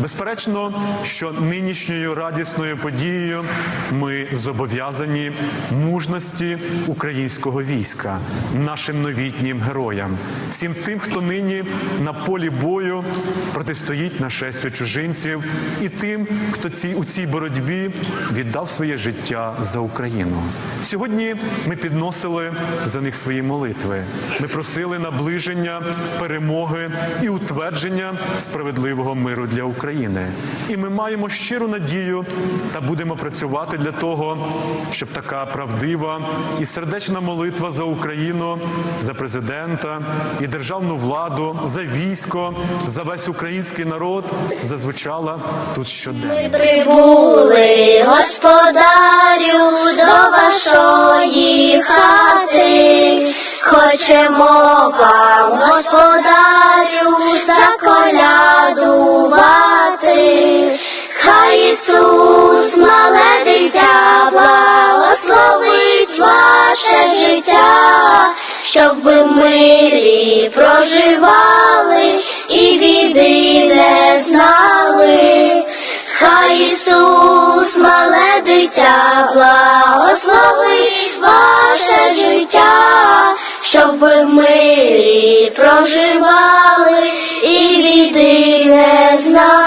Безперечно, що нинішньою радісною подією ми зобов'язані мужності українського війська, нашим новітнім героям, всім тим, хто нині на полі бою протистоїть нашестю чужинців, і тим, хто ці, у цій боротьбі віддав своє життя за Україну. Сьогодні ми підносили за них свої молитви. Ми просили наближення перемоги і утвердження справедливого миру для України. І ми маємо щиру надію та будемо працювати для того, щоб така правдива і сердечна молитва за Україну, за президента і державну владу, за військо, за весь український народ зазвучала тут щоденно. Ми прибули, господарю, до вашої хати. Хочемо вам, господарю, життя, щоб ви мирі проживали і біди не знали. Хай Ісус, мале дитя, благословить ваше життя, щоб ви мирі проживали і біди не знали.